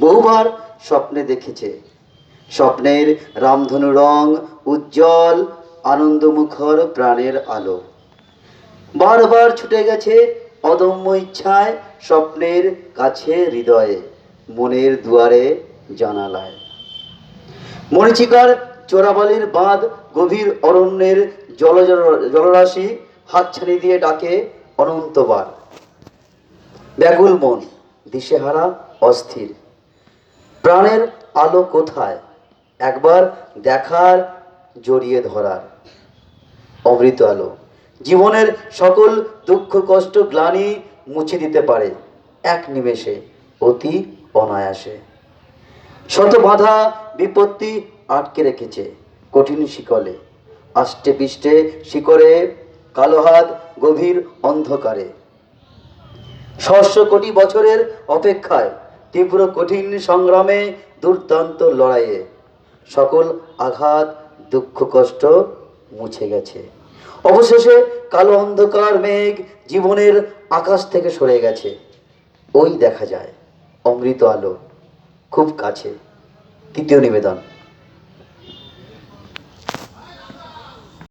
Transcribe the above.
বহুবার স্বপ্নে দেখেছে। স্বপ্নের রামধনু রং উজ্জ্বল, আনন্দমুখর প্রাণের আলো। বারবার ছুটে গেছে অদম্য ইচ্ছায় স্বপ্নের কাছে হৃদয়ে, মনের দুয়ারে জানালায়। মরিচিকার চোরাবালির বাঁধ গভীর অরণ্যের জল জলরাশি হাতছানি দিয়ে ডাকে অনন্তবার। ব্যাকুল মন, দিশেহারা, অস্থির। প্রাণের আলো কোথায়? একবার দেখার জড়িয়ে ধরার। অমৃত আলো। জীবনের সকল দুঃখ, কষ্ট, গ্লানি মুছে দিতে পারে এক নিমেষে, অতি অনায়াসে। শত বাধা, বিপত্তি আটকে রেখেছে কঠিন শিকলে। আষ্টে পিষ্টে শিকরে কালো হাত গভীর অন্ধকারে। সহস্র কোটি বছরের অপেক্ষায় তীব্র কঠিন সংগ্রামে দুর্দান্ত লড়াইয়ে সকল আঘাত, দুঃখ, কষ্ট মুছে গেছে। অবশেষে কালো অন্ধকার মেঘ জীবনের আকাশ থেকে সরে গেছে। ওই দেখা যায়, অমৃত আলো, খুব কাছে। তৃতীয় নিবেদন।